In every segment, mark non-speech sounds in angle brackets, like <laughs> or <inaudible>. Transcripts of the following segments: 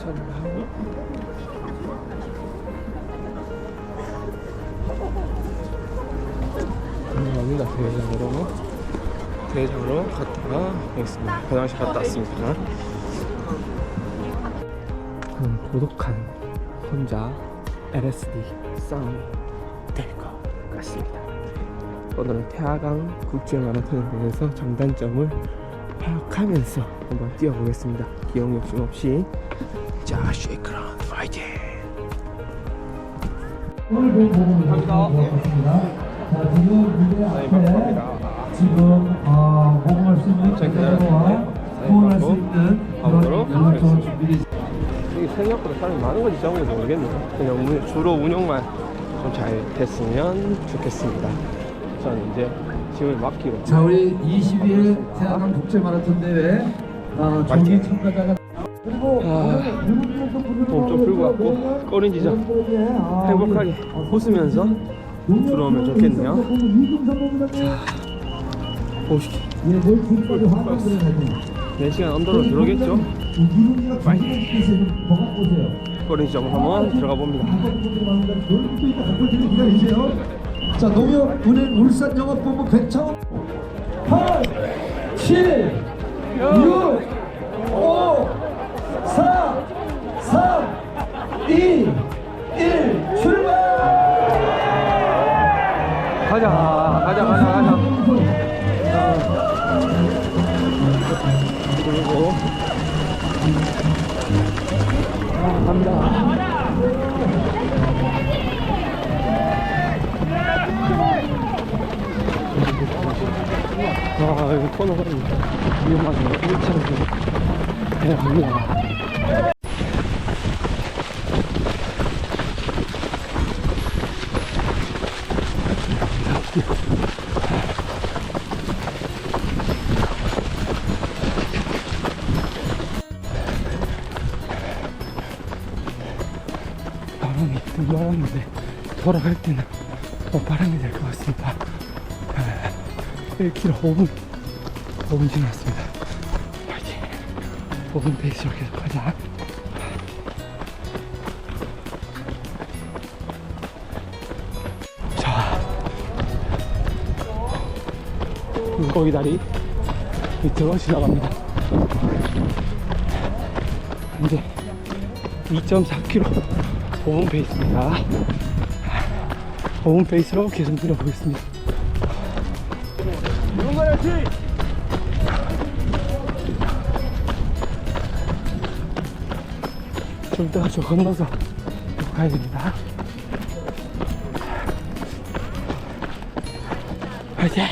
주차를 하고 감사합니다 대회장으로 대회장으로 갔다가 오겠습니다 화장실 갔다 왔으니까 그럼 고독한 혼자 LSD 싸움이 될 것 같습니다 오늘은 태화강 국제 마라톤에 대해서 장단점을 파악하면서 한번 뛰어보겠습니다. 기억 욕심 없이. 자 쉐이크랑 파이팅! 감사합니다. 자, 지금 무대 앞에 지금 어, 복음할 수 있는 기다려주세요. 후원할 수 있는 그런 연락처 준비되어 이게 생각보다 사람이 많은 건지 건지 모르겠네요. 그냥 운- 주로 운영만 좀 잘 됐으면 좋겠습니다. 저는 이제 짐을 맡기고 자, 우리 22회 태안강 국제 마라톤 대회 어, 정기 참가자가 그리고 아, 몸좀 풀고 왔고 꼬린 지점 행복하게 웃으면서 들어오면 좋겠네요. 예, 가지. 4시간 언더로 들어오겠죠? 파이팅! 꼬린 지점 한번 들어가 봅니다 자, 농협 은행 울산 영업본부 백창 8 7 6 아 이거 터너가 위험하네요 1차로 해야 합니다 바람이 들어왔는데 돌아갈 때는 또 바람이 될 것 같습니다. 1km 5분 5분 지났습니다. 파이팅 5분 페이스로 계속 가자. 자 물고기 다리 밑으로 지나갑니다. 이제 2.4km 5분 페이스입니다. 5분 페이스로 계속 밀어보겠습니다. 좀 이따가 저 건너서 가야 됩니다. 화이팅!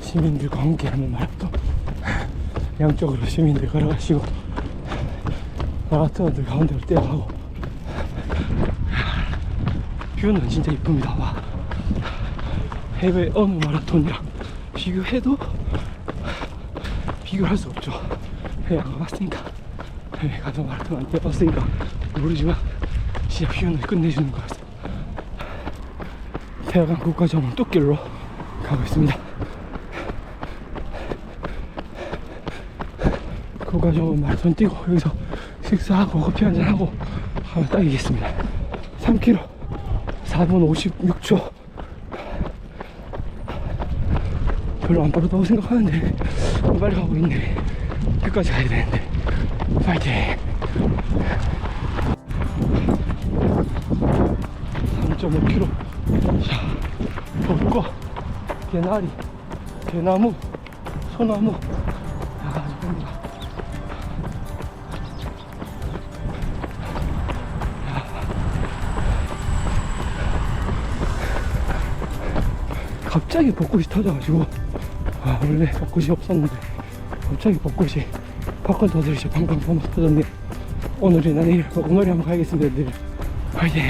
시민들과 함께하는 마라톤 양쪽으로 시민들 걸어가시고 마라톤들 가운데로 뛰어가고 뷰는 진짜 이쁩니다 와 해외 어느 마라톤이랑 비교해도 비교할 수 없죠. 해외 안 가봤으니까. 해외 가서 마라톤 안 뛰어봤으니까 모르지만 진짜 뷰는 끝내주는 것 같아요 태화강 국가정원 뚝길로 가고 있습니다. 국가정원 마라톤 뛰고 여기서 식사하고 커피 한잔하고 하면 딱이겠습니다. 3km 4분 56초 별로 안 빠르다고 생각하는데 <laughs> 빨리 가고 있네. 끝까지 가야 되는데. 파이팅. 3.5km 자 벚꽃 개나리 대나무 소나무. 갑자기 벚꽃이 터져가지고 아 원래 벚꽃이 없었는데 갑자기 벚꽃이 벚꽃 터들이시 방방 터졌네 오늘이 나 내일 어, 오늘이 한번 가야겠습니다 내일 화이팅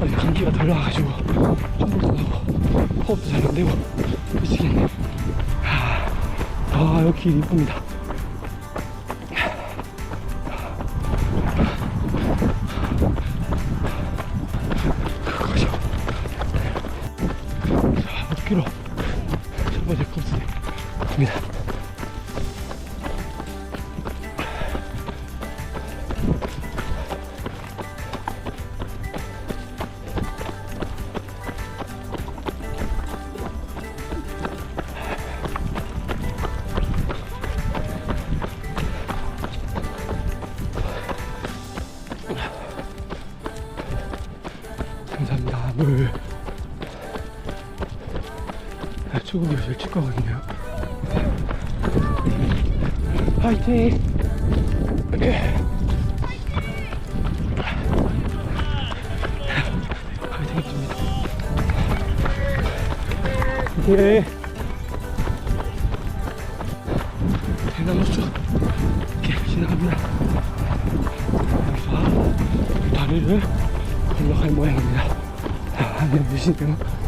아직 감기가 덜 나와가지고 콧물도 나고 호흡도 잘 안되고 미치겠네. 아, 아 여기 길 이쁩니다 아, 조금이가 제일 찌꺼거든요. 화이팅! 화이팅 해줍니다. 예. 대나무숲 이렇게 지나갑니다. 여기서 다리를 건너갈 모양입니다. 아, 안녕 주시네요.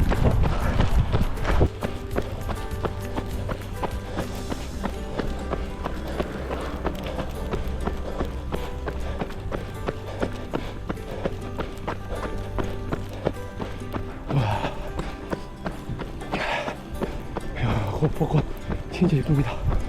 벚꽃 진짜 예쁩니다.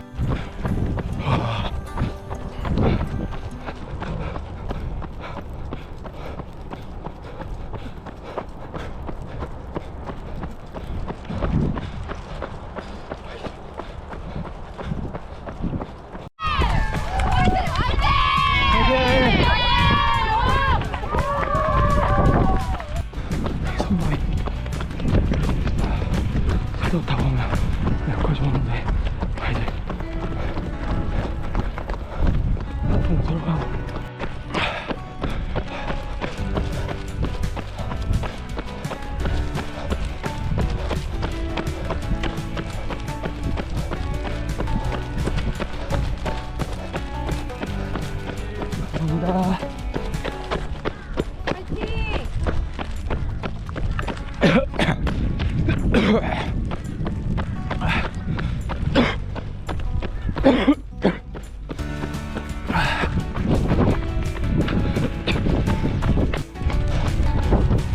감사합니다.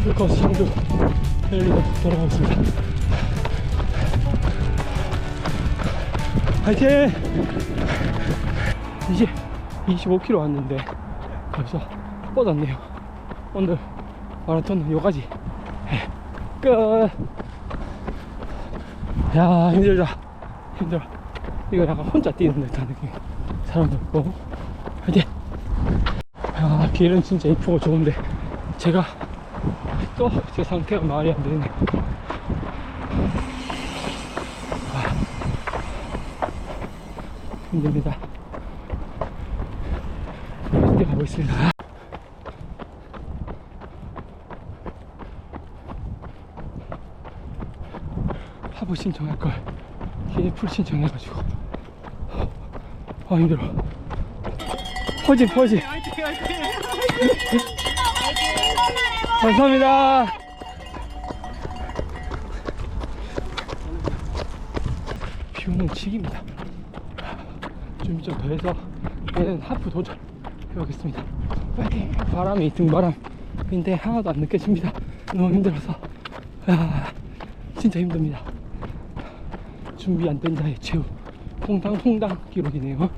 풀코스 상주 있습니다. 화이팅! 이제 25km 왔는데 벌써 뻗었네요. 오늘 마라톤은 여기까지 예, 끝! 야 힘들다 힘들어 이거 약간 혼자 뛰는 듯한 느낌 사람도 없고 화이팅! 야 길은 진짜 이쁘고 좋은데 제가 또 제 상태가 말이 안 되네. 아, 힘듭니다. 있습니다. 하부 신청할 걸 뒤에 풀 신청해가지고 아 힘들어. 퍼진 퍼진. 감사합니다. 비 오는 직입니다. 좀좀더 해서 얘는 하프 도전 해보겠습니다. 파이팅! 바람이 등바람인데 하나도 안 느껴집니다. 너무 힘들어서. 아, 진짜 힘듭니다. 준비 안 된 자의 최후. 통당통당 기록이네요.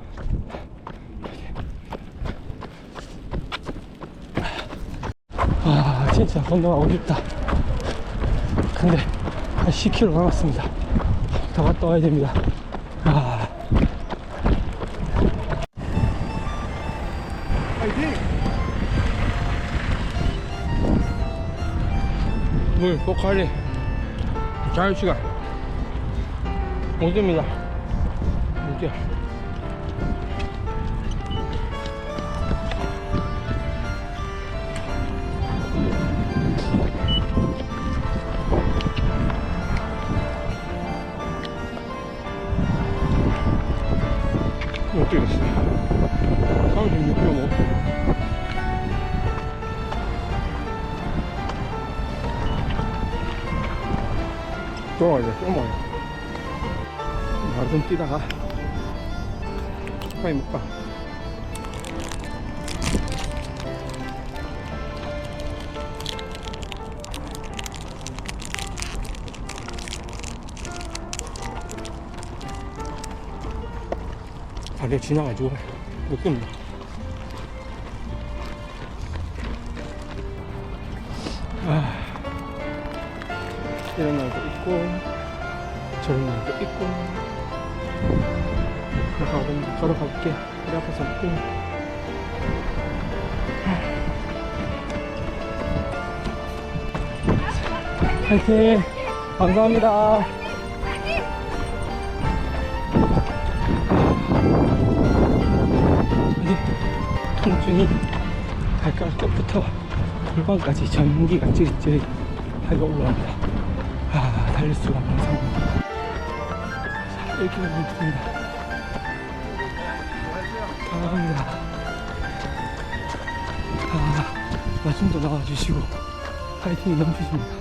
아 진짜 건너가고 싶다 근데 한 10km 남았습니다 더 갔다 와야 됩니다 물 포칼리 자유시간. 오십니다. 이제 또 돼, 또 먹어야 돼. 마라톤 뛰다가 빨리 먹까 다리가 지나가지고 못 끊는다. 아, 이런 날도 있고 저런 날도 있고 걸어가 걸어가 볼게 우리 앞에서 먹고. 화이팅! 감사합니다. 통증이 발가락 끝부터 골반까지 전기가 찌릿찌릿하게 올라옵니다. 아 달릴 수가 없는 자 1km입니다 감사합니다 아, 나좀더 나와주시고 파이팅이 넘치십니다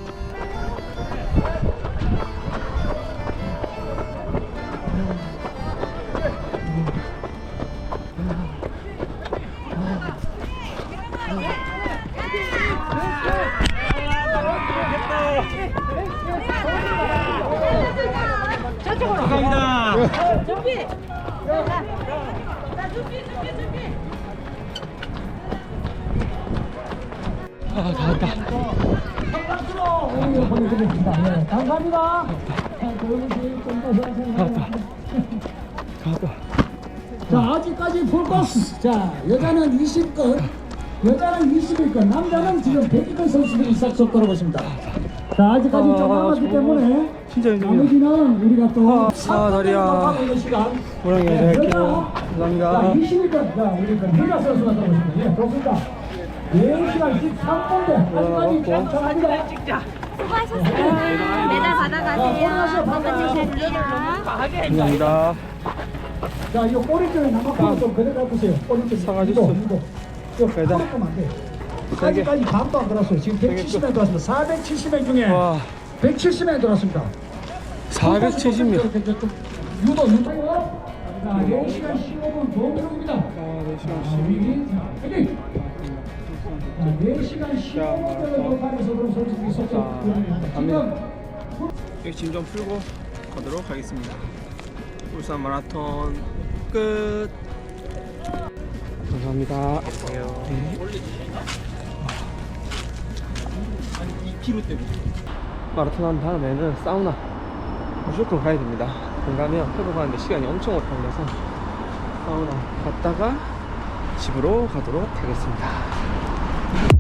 준비. 자, 자, 준비, 준비, 준비. 아다 왔다 보내드리겠습니다. 네, 감사합니다. 다 왔다 다 왔다 자, 아직까지 풀코스. 자, 여자는 20건, 여자는 21건, 남자는 지금 100건 선수들이 싹 속도록 오십니다. 자, 아직까지 좀 아, 남았기 저거 때문에 진짜 나머지는 우리가 또 아, 아, 3분 다리야. 네, 할게요 자, 감사합니다 20일간, 자, 우리 그 미라 선수가 들어오십니다. 예, 좋습니다. 4시간 13분대, 아직까지 괜찮습니다. 수고하셨습니다. 메달 받아가세요. 받아주실게요. 감사합니다 자, 이 꼬리 쪽에 남았고 좀 그대로 보세요. 꼬리 쪽에. 사가지고 이거, 이거. 이거 배달. 안 돼. 아직까지 반도 안 들었어요. 지금 170명 들었습니다. 470명 중에 와 170명 들었습니다. 470명 유도, 유도. 자, 4시간 15분 좋은 기록입니다. 아 4시간 자, 12분 우리, 자, 화이팅! 자, 4시간 15분을 돌파해서 그런 선수들이 자, 속속 갑니다. 지금 짐좀 풀고 가도록 하겠습니다 울산 마라톤 끝 감사합니다 네. 마라톤 한 다음에는 사우나. 무조건 가야 됩니다. 안 가면 회복하는데 시간이 엄청 오래 걸려서 사우나 갔다가 집으로 가도록 하겠습니다